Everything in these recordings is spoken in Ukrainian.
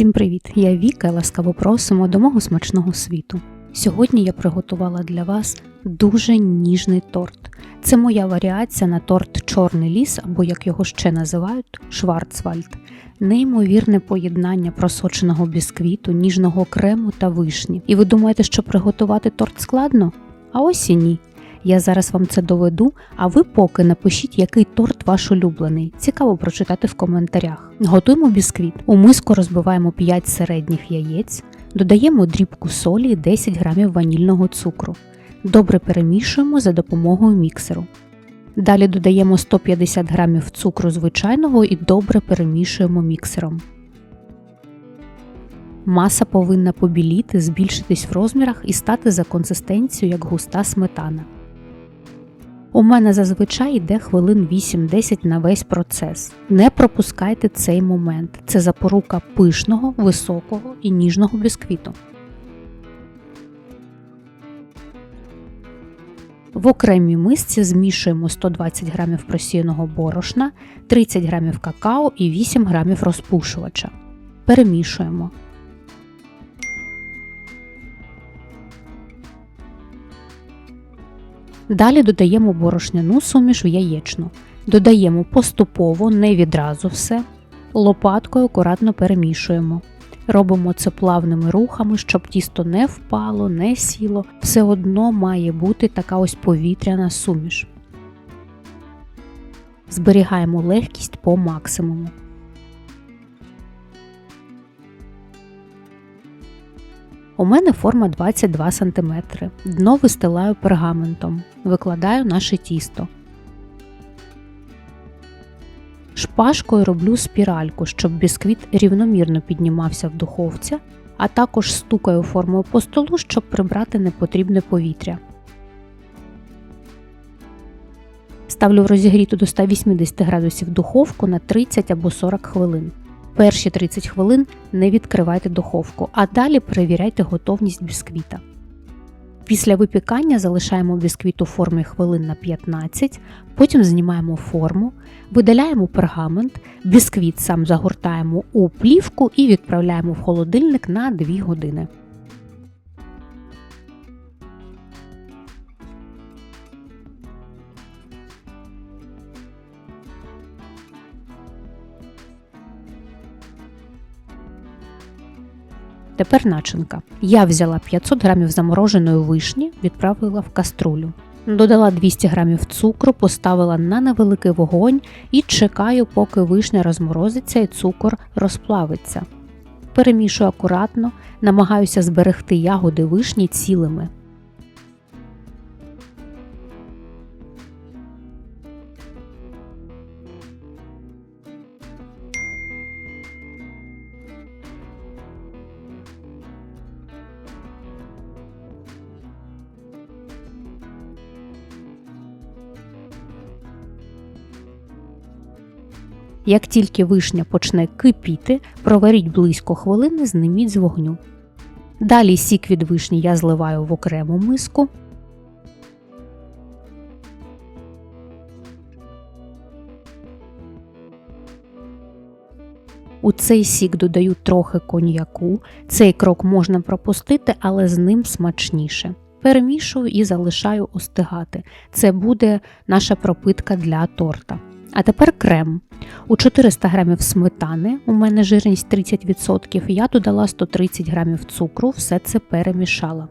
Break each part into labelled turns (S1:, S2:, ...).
S1: Всім привіт! Я Віка і ласкаво просимо до мого смачного світу. Сьогодні я приготувала для вас дуже ніжний торт. Це моя варіація на торт Чорний ліс, або як його ще називають Шварцвальд. Неймовірне поєднання просоченого бісквіту, ніжного крему та вишні. І ви думаєте, що приготувати торт складно? А ось і ні. Я зараз вам це доведу, а ви поки напишіть, який торт ваш улюблений. Цікаво прочитати в коментарях. Готуємо бісквіт. У миску розбиваємо 5 середніх яєць, додаємо дрібку солі і 10 грамів ванільного цукру. Добре перемішуємо за допомогою міксеру. Далі додаємо 150 грамів цукру звичайного і добре перемішуємо міксером. Маса повинна побіліти, збільшитись в розмірах і стати за консистенцією як густа сметана. У мене зазвичай йде хвилин 8-10 на весь процес. Не пропускайте цей момент. Це запорука пишного, високого і ніжного бісквіту. В окремій мисці змішуємо 120 г просіяного борошна, 30 г какао і 8 г розпушувача. Перемішуємо. Далі додаємо борошняну суміш в яєчну. Додаємо поступово, не відразу все. Лопаткою акуратно перемішуємо. Робимо це плавними рухами, щоб тісто не впало, не сіло. Все одно має бути така ось повітряна суміш. Зберігаємо легкість по максимуму. У мене форма 22 см. Дно вистилаю пергаментом. Викладаю наше тісто. Шпажкою роблю спіральку, щоб бісквіт рівномірно піднімався в духовці, а також стукаю формою по столу, щоб прибрати непотрібне повітря. Ставлю в розігріту до 180 градусів духовку на 30 або 40 хвилин. Перші 30 хвилин не відкривайте духовку, а далі перевіряйте готовність бісквіта. Після випікання залишаємо бісквіт у формі хвилин на 15, потім знімаємо форму, видаляємо пергамент, бісквіт сам загортаємо у плівку і відправляємо в холодильник на 2 години. Тепер начинка. Я взяла 500 грамів замороженої вишні, відправила в каструлю. Додала 200 грамів цукру, поставила на невеликий вогонь і чекаю, поки вишня розморозиться і цукор розплавиться. Перемішую акуратно, намагаюся зберегти ягоди вишні цілими. Як тільки вишня почне кипіти, проваріть близько хвилини, зніміть з вогню. Далі сік від вишні я зливаю в окрему миску. У цей сік додаю трохи коньяку. Цей крок можна пропустити, але з ним смачніше. Перемішую і залишаю остигати. Це буде наша пропитка для торта. А тепер крем. У 400 г сметани, у мене жирність 30%, я додала 130 г цукру, все це перемішала.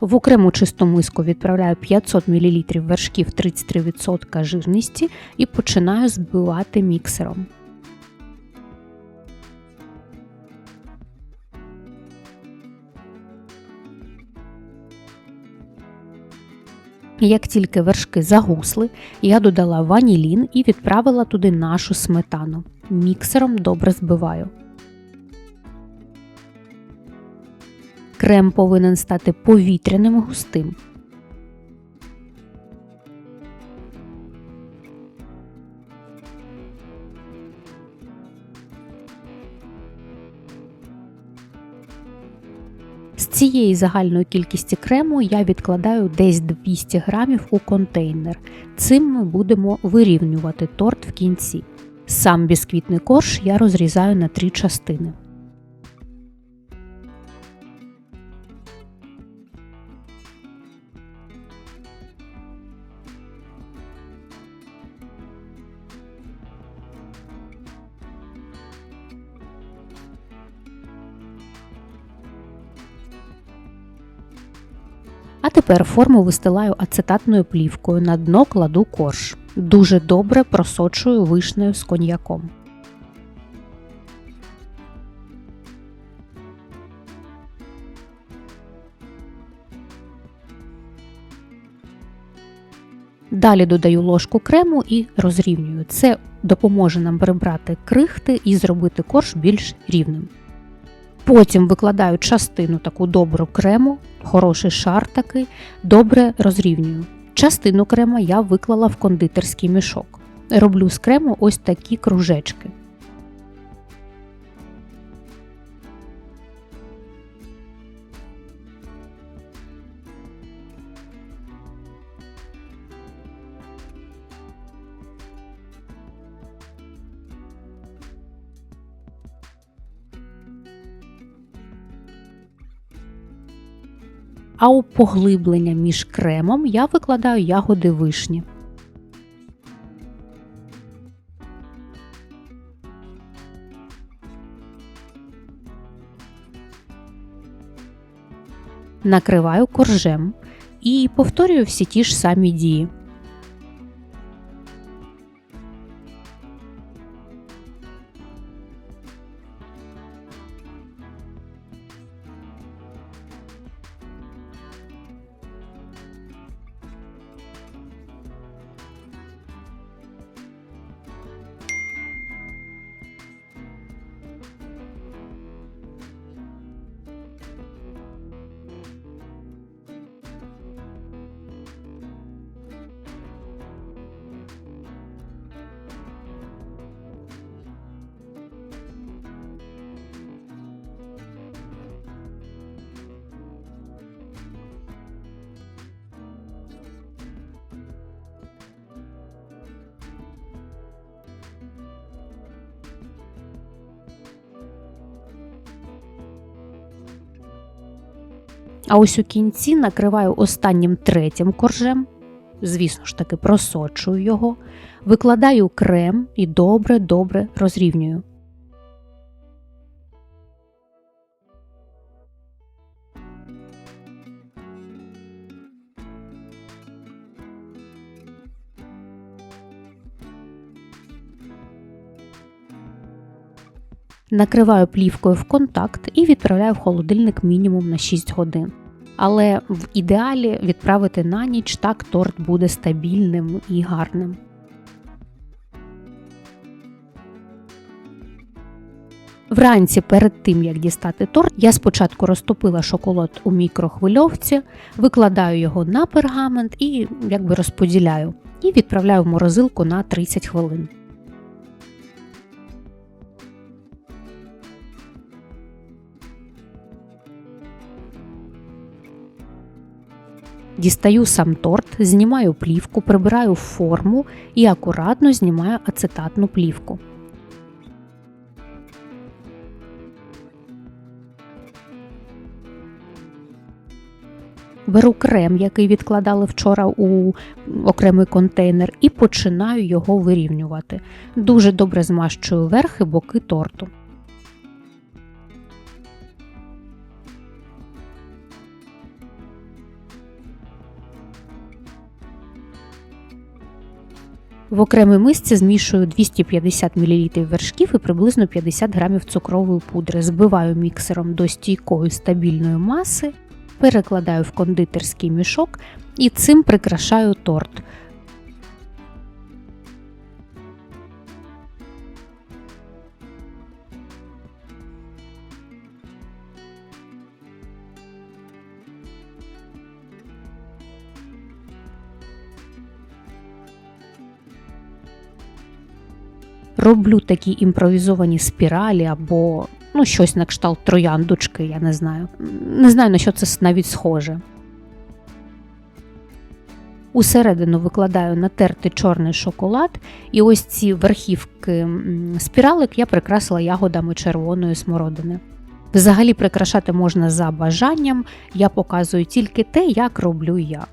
S1: В окрему чисту миску відправляю 500 мл вершків 33% жирності і починаю збивати міксером. Як тільки вершки загусли, я додала ванілін і відправила туди нашу сметану. Міксером добре збиваю. Крем повинен стати повітряним густим. Цієї загальної кількості крему я відкладаю десь 200 грамів у контейнер. Цим ми будемо вирівнювати торт в кінці. Сам бісквітний корж я розрізаю на три частини. Тепер форму вистилаю ацетатною плівкою, на дно кладу корж. Дуже добре просочую вишнею з коньяком. Далі додаю ложку крему і розрівнюю. Це допоможе нам прибрати крихти і зробити корж більш рівним. Потім викладаю частину таку добру крему, хороший шар такий, добре розрівнюю. Частину крема я виклала в кондитерський мішок. Роблю з крему ось такі кружечки. А у поглиблення між кремом я викладаю ягоди вишні. Накриваю коржем і повторюю всі ті ж самі дії. А ось у кінці накриваю останнім третім коржем, звісно ж таки, просочую його, викладаю крем і добре-добре розрівнюю. Накриваю плівкою в контакт і відправляю в холодильник мінімум на 6 годин. Але в ідеалі відправити на ніч так торт буде стабільним і гарним. Вранці перед тим, як дістати торт, я спочатку розтопила шоколад у мікрохвильовці, викладаю його на пергамент і якби розподіляю, і відправляю в морозилку на 30 хвилин. Дістаю сам торт, знімаю плівку, прибираю форму і акуратно знімаю ацетатну плівку. Беру крем, який відкладали вчора у окремий контейнер, і починаю його вирівнювати. Дуже добре змащую верх і боки торту. В окремій мисці змішую 250 мл вершків і приблизно 50 г цукрової пудри. Збиваю міксером до стійкої стабільної маси, перекладаю в кондитерський мішок і цим прикрашаю торт. Роблю такі імпровізовані спіралі або ну, щось на кшталт трояндочки, я не знаю. Не знаю, на що це навіть схоже. Усередину викладаю натертий чорний шоколад, і ось ці верхівки спіралик я прикрасила ягодами червоної смородини. Взагалі прикрашати можна за бажанням, я показую тільки те, як роблю я.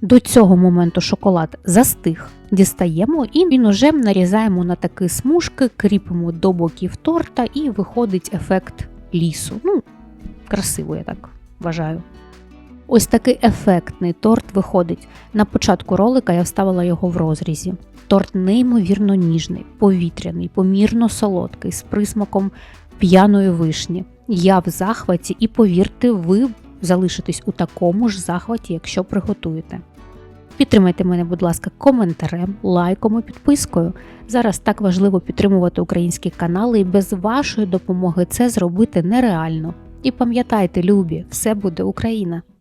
S1: До цього моменту шоколад застиг. Дістаємо і ножем нарізаємо на такі смужки, кріпимо до боків торта і виходить ефект лісу. Ну, красиво, я так вважаю. Ось такий ефектний торт виходить. На початку ролика я вставила його в розрізі. Торт неймовірно ніжний, повітряний, помірно солодкий, з присмаком п'яної вишні. Я в захваті, і повірте, ви залишитесь у такому ж захваті, якщо приготуєте. Підтримайте мене, будь ласка, коментарем, лайком і підпискою. Зараз так важливо підтримувати українські канали, і без вашої допомоги це зробити нереально. І пам'ятайте, любі, все буде Україна!